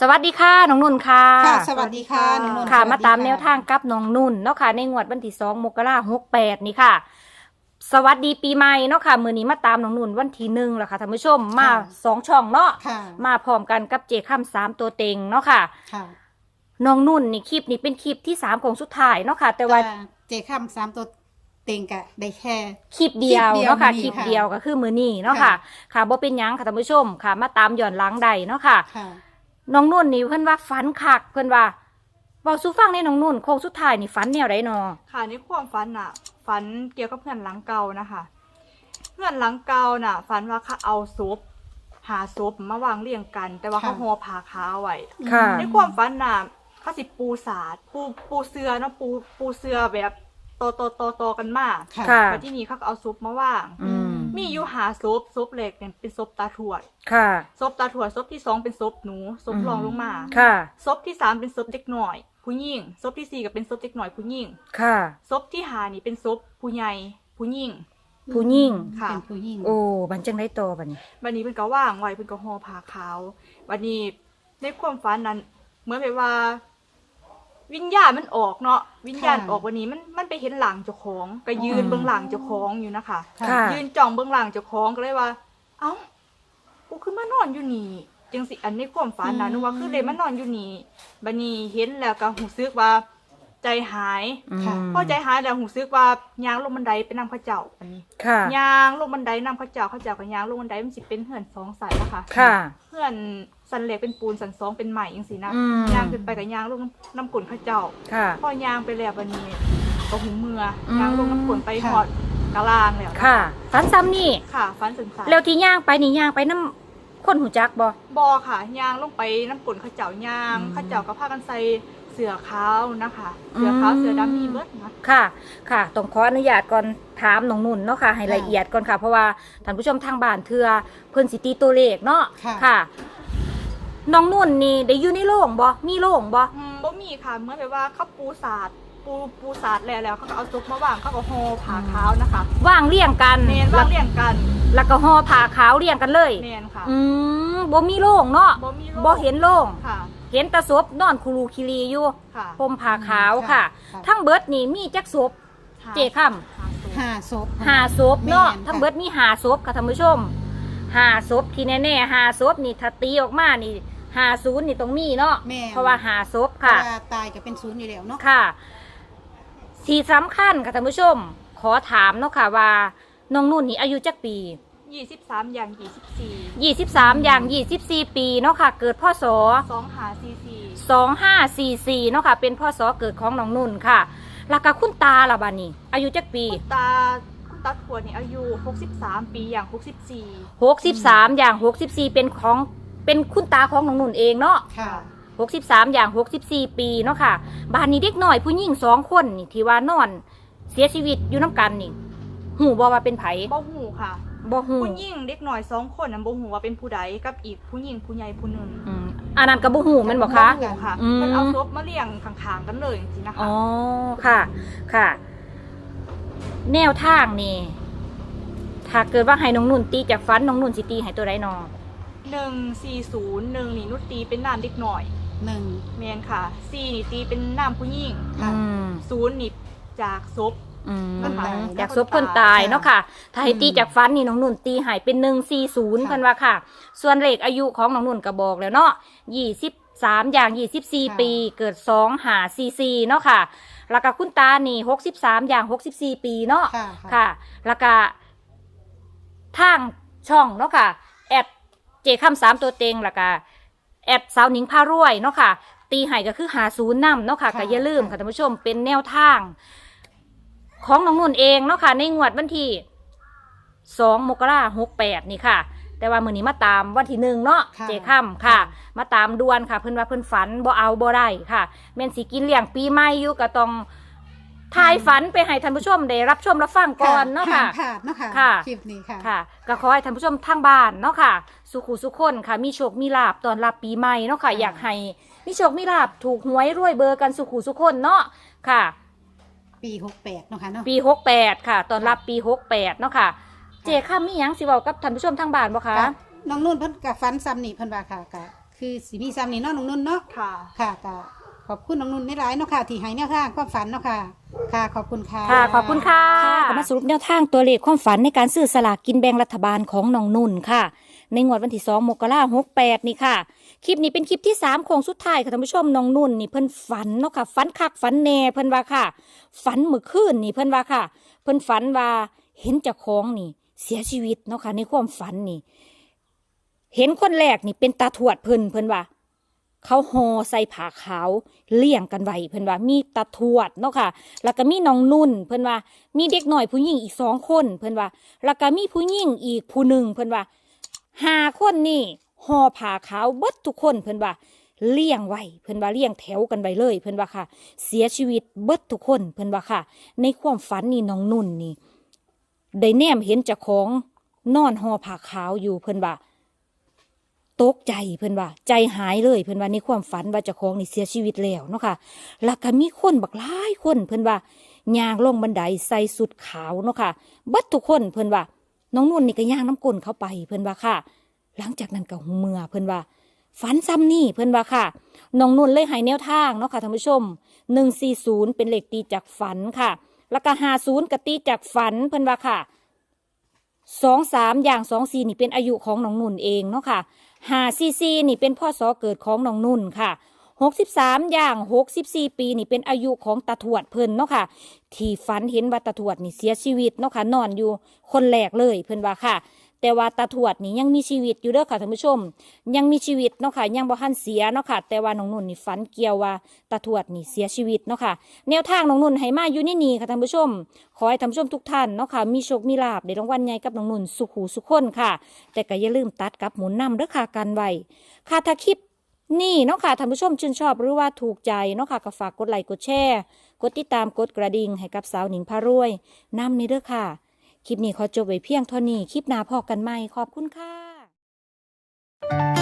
สวัสดีค่ะน้องนุ่นค่ะค่ะ สวัสดีค่ะน้องนนท์ค่ะ สวัสดีมาตามแนวทางกับน้องนุ่นเนาะค่ะในงวดวันที่สองมกราหกแปดนี่ค่ะ สวัสดีปีใหม่เนาะค่ะมือนี้มาตามน้องนุ่นวันที่หนึ่งแล้วค่ะท่านผู้ชมมาสองช่องเนาะค่ะมาพร้อมกันกับเจข้ามสามตัวเต็งเนาะค่ะค่ะน้องนุ่นนี่คลิปนี้เป็นคลิปที่สามของสุดท้ายเนาะค่ะ แต่ว่าเจข้ามสามตัวเต็งกะได้แค่ คลิปเดียวคลิปเดียวเนาะค่ะมื้อนี้คลิปค่ะเดียวก็คือมือนี้เนาะค่ะ ค่ะค่ะบ่เป็นหยังค่ะท่านผู้ชมค่ะ มาตามย้อนหลังใดเนาะค่ะ ค่ะ น้องนุ่นนี่เพิ่นว่าฝันคักเพิ่นว่าเว้าสู่ฟังในน้องนุ่นโค้งสุดท้ายนี่ฝันแนวใดนอค่ะในความฝันน่ะฝันเกี่ยวกับเพื่อนหลังเก่านะคะเพื่อนหลังเก่าน่ะฝันว่าเขาเอาศพหาศพมาวางเรียงกัน แต่ว่าเขาค่ะห่อผ้าขาวไว้ค่ะในความฝันน่ะเขาสิปูสาดปูปูเสือเนาะปูปูเสือแบบโตโตโตโตกันมากค่ะค่ะแต่ที่นี่เขาก็เอาศพมาวาง อืม มีอยู่หาศพศพเหล็กเนี่ยเป็นศพตาถวดค่ะ ศพตาถวดศพที่สองเป็นศพหนูศพรองลงมาค่ะศพที่สามเป็นศพเด็กหน่อย ผู้หญิงศพที่สี่ก็เป็นศพเด็กหน่อยผู้หญิงค่ะศพที่หานี่เป็นศพผู้ใหญ่ผู้หญิง ผู้หญิงค่ะ เป็นผู้หญิงโอ้บันจังได้โตอบัดนี้วันนี้เป็นก็ว่างไว้เป็นก็ห่อผ้าขาววันนี้ในความฝันนั้นเหมือนแบบว่า วิญญาณมันออกเนาะวิญญาณออกวันนี้มันมันไปเห็นหลังเจ้าของก็ยืนเบื้องหลังเจ้าของอยู่นะคะ ค่ะ ยืนจ้องเบื้องหลังเจ้าของก็เลยว่า เอ้ากูคือมานอนอยู่นี่จังสิอันในความฝันนะนึกว่าคือเลยมานอนอยู่นี่บันนี้เห็นแล้วก็หูซึกว่า ใจหายอืมพอใจหายแล้วหูซึกว่ายางลงบันไดไปนำเข้าเจ้าอันนี้ค่ะ ยางลงบันไดนำเข้าเจ้าเข้าเจ้ากับยางลงบันไดมันสิเป็นเหือนสองสายนะคะค่ะ เพื่อนสันเหล็กเป็นปูนสันสองเป็นใหม่ยังสินะอืม ยางขึ้นไปกับยางลงน้ำกลนเข้าเจ้า ค่ะ พอยางไปแล้ววันนี้ก็หูเมืออืมยางลงน้ำกลนไปค่ะหอดกะลางแล้วค่ะฝันซ้ำนี่ ค่ะฟันสันสายแล้วที่ย่างไปนี่ย่างไปน้ำคนหูจักบ่ บอค่ะยางลงไปน้ำกลนเข้าเจ้ายางอืมเข้าเจ้าก็พากันใส่ เสือขาวนะคะ เสือขาวอืมเสือดำมีเบิดนะ ค่ะ ค่ะ ต้องขออนุญาตก่อนถามน้องนุ่นเนาะค่ะ ให้ค่ะละเอียดก่อนค่ะ เพราะว่าท่านผู้ชมทางบ้านเทื่อเพิ่นสิตีตัวเลขเนาะ ค่ะ ค่ะ น้องนุ่นนี่ได้อยู่ในโรงบ่ มีโรงบ่ อืมบ่มีค่ะเหมื่อนแบบว่าเขาปูสาดปูปูสาดแล้วแล้วเขาก็เอาซุปมาวางเขาก็ห่อผ้าขาวนะคะว่างเรียงกันเมนว่างเรียงกันแล้วก็ห่อผ้าขาวเรียงกันเลย เมนค่ะอืมบ่มีโรงเนาะบ่มีโรคบ่เห็นโรงค่ะ เห็นแตะศพนอนคูรูคิรีอยู่ค่ะห่มผ้าขาวค่ะ ค่ะ ทั้งเบิดนี่มีจักศพเจค่ำหาซุปห้าศพหาศพเนาะแม่นทั้งเบิดมีหาศพค่ะท่านผู้ชมหาศพที่แน่ๆหาศพนี่ถ้าตีออกมานี่หาศูนย์นี่ตรงมีเนาะแม่น เพราะว่าหาศพค่ะค่ะตายก็เป็นศูนย์อยู่แล้วเนาะ ค่ะสีสำคัญค่ะท่านผู้ชม ขอถามเนาะค่ะว่าน้องนุ่นนี่อายุจักปี ยี่สิบสามอย่างยี่สิบสี่23 อย่าง 24 ปีเนาะค่ะ เกิดพ่อสอ สองหาซีซี2544เนาะค่ะ เป็นพ่อสอเกิดของน้องนุ่นค่ะแล้วก็คุณตาล่ะบานี่อายุจักปีคุณตาคุณตาขวดนี่อายุหกสิบสามปีอย่างหกสิบสี่63 อย่าง 64 เป็นของ เป็นคุณตาของน้องนุ่นเองเนาะ ค่ะ 63 อย่าง 64 ปีเนาะค่ะ บ้านนี้เด็กน้อยผู้หญิงสองคนนี่ที่ว่านอน เสียชีวิตอยู่น้ำกันนี่หูบ่ว่าเป็นไผ บ่หูค่ะ บ่หูผู้หญิงเด็กหน่อยสองคนนั้นบ่หูว่าเป็นผู้ใดกับอีกผู้หญิงผู้ใหญ่ผู้หนึ่งอืมอันนั้นก็บ่หูแม่นบ่คะหูค่ะอืม มันเอาศพมาเลี้ยงข้างๆกันเลยจริงๆนะคะอ๋อค่ะ ค่ะ แนวทางนี่ ถ้าเกิดว่าให้น้องนุ่นตีจากฟันน้องนุ่นสิตีให้ตัวใดนอหนึ่งสี่ศูนย์หนึ่งนี่นุชตีเป็นน้ำเด็กหน่อยหนึ่งแมนค่ะสี่นี่ตีเป็นน้ำผู้หญิงค่ะ อืม ศูนย์นี่จากศพ อืมคนตายจากศพคนตายเนาะค่ะ ถ้าให้ตีจากฟันนี่น้องนุ่นตีใหายเป็นหนึ่งสี่ศูนย์ค่ะเพิ่นว่าค่ะ ส่วนเลขอายุของน้องนุ่นก็บอกแล้วเนาะยี่สิบสามอย่างยี่สิบสี่ปี เกิดสองหาสี่สี่เนาะค่ะ แล้วก็คุณตานี่หกสิบสามอย่างหกสิบสี่ปีเนาะ ค่ะค่ะแล้วก็ทางช่องเนาะค่ะ แอดเจคำสามตัวเต็งแล้วก็แอดสาวหนิงพารวยเนาะค่ะ ตีไห้ก็คือหาศูนย์นำเนาะค่ะค่ะก็อย่าลืมค่ะท่านผู้ชมเป็นแนวทาง ของน้องนุ่นเองเนาะค่ะ ในงวดวันที่สองมกราหกแปดนี่ค่ะ แต่ว่ามือนี้มาตามวันที่หนึ่งเนาะค่ะ เจค่ำค่ะ มาตามด่วนค่ะ เพิ่นว่าเพิ่นฝันบ่เอาบ่ได้ค่ะแม่นสิกินเลี้ยงปีใหม่อยู่ก็ต้องทายฝันไปให้ท่านผู้ชมได้รับชมรับฟังก่อนเนาะค่ะห้มพลาดเนาะค่ะค่ะ คลิปนี้ค่ะ ค่ะก็ขอให้ท่านผู้ชมทางบ้านเนาะค่ะ สุขุสุขคนค่ะ มีโชคมีลาบตอนรับปีใหม่เนาะค่ะ ค่ะ อยากให้มีโชคมีลาบถูกหวยรวยเบอร์กันสุขุสุขคนเนาะค่ะ ปีหกแปดเนาะค่ะเนาะปีหกแปดค่ะตอนรับปีหกแปดเนาะค่ะ เจค่ามีหยังสิเว้ากับท่านผู้ชมทางบ้านบ่คะค่ะน้องนุ่นเพิ่นกับฟันซ้ำนี่เพิ่นว่าค่ะกะคือคือสีมีซ้ำนี่เนาะน้องนุ่นเนาะค่ะ ค่ะก็ขอบคุณน้องนุ่นในหลายๆเนาะค่ะที่ให้แนวทางความฝันเนาะค่ะ ค่ะขอบคุณค่ะ ค่ะ ขอบคุณค่ะ ก็มาสรุปแนวทางตัวเลขความฝันในการซื้อสลากกินแบ่งรัฐบาลของน้องนุ่นค่ะ ในงวดวันที่ 2 มกราคม68 นี่ค่ะ คลิปนี้เป็นคลิปที่3โค้งสุดท้ายค่ะท่านผู้ชมน้องนุ่นนี่เพิ่นฝันเนาะค่ะฝันคักฝันแน่เพิ่นว่าค่ะ ฝันเมื่อคืนนี่เพิ่นว่าค่ะ เพิ่นฝันว่าเห็นเจ้าของนี่ เสียชีวิตเนาะค่ะในความฝันนี่ เห็นคนแรกนี่เป็นตาทวดเพิ่นเพิ่นว่า เขาหอใส่ผ้าขาวเลี่ยงกันไว้เพิ่นว่ามีตาทวดเนาะค่ะ แล้วก็มีน้องนุ่น เพิ่นว่า มีเด็กหน่อยผู้หญิงอีกสองคน เพิ่นว่า แล้วก็มีผู้หญิงอีกผู้หนึ่งเพิ่นว่าห้าคนนี่ ห่อผ้าขาวเบิดทุกคนเพิ่นว่าเลี่ยงไว้เพิ่นว่าเลี่ยงแถวกันไว้เลย เพิ่นว่าค่ะ เสียชีวิตเบิดทุกคนเพิ่นว่าค่ะ ในความฝันนี่น้องนุ่นนี่ได้แนมเห็นเจ้าของนอนห่อผ้าขาวอยู่เพิ่นว่าตกใจเพิ่นว่า ใจหายเลยเพิ่นว่าในความฝันว่าเจ้าของนี่เสียชีวิตแล้วเนาะค่ะแล้วก็มีคนบักหลายคนเพิ่นว่าย่างลงบันไดใส่สุดขาวเนาะค่ะเบัดทุกคนเพิ่นว่าน้องนุ่นนี่ก็ย่างน้ำกลนเข้าไปเพิ่นว่าค่ะ หลังจากนั้นก็เมื่อเพิ่นว่าฝันซ้ำนี่เพิ่นว่าค่ะน้องนุ่นเลยให้แนวทางเนาะค่ะท่านผู้ชมหนึ่งสี่ศูนย์เป็นเลขตีจากฝันค่ะ แล้วก็ห้าศูนย์กตีจากฝันเพิ่นว่าค่ะสองสามอย่างสองสี่นี่เป็นอายุของน้องนุ่นเองเนาะค่ะห้าซีซีนี่เป็นพ่อสอเกิดของน้องนุ่นค่ะหกสิบสามอย่างหกสิบสี่ปีนี่เป็นอายุของตาทวดเพิ่นเนาะค่ะที่ฝันเห็นว่าตาทวดนี่เสียชีวิตเนาะค่ะนอนอยู่คนแรกเลยเพิ่นว่าค่ะ แต่ว่าตาทวดนี่ยังมีชีวิตอยู่เด้อค่ะท่านผู้ชม ยังมีชีวิตเนาะค่ะยังบ่ทันเสียเนาะค่ะ แต่ว่าน้องนุ่นนี่ฝันเกี่ยวว่าตาทวดนี่เสียชีวิตเนาะค่ะ แนวทางน้องนุ่นให้มาอยู่นี่นี่ค่ะท่านผู้ชม ขอให้ท่านผู้ชมทุกท่านเนาะค่ะมีโชคมีลาภได้รางวัลใหญ่กับน้องนุ่นสุขหูสุขคนค่ะ แต่ก็อย่าลืมตัดกับหมุนนำเด้อค่ะกันไว้ค่ะถ้าคลิปนี่เนาะค่ะท่านผู้ชมชื่นชอบหรือว่าถูกใจเนาะค่ะก็ฝากกดไลค์กดแชร์ กดติดตามกดกระดิ่งให้กับสาวหนิงพารวยนำนี่เด้อค่ะ คลิปนี้ขอจบไว้เพียงเท่านี้ คลิปหน้าพอกันใหม่ ขอบคุณค่ะ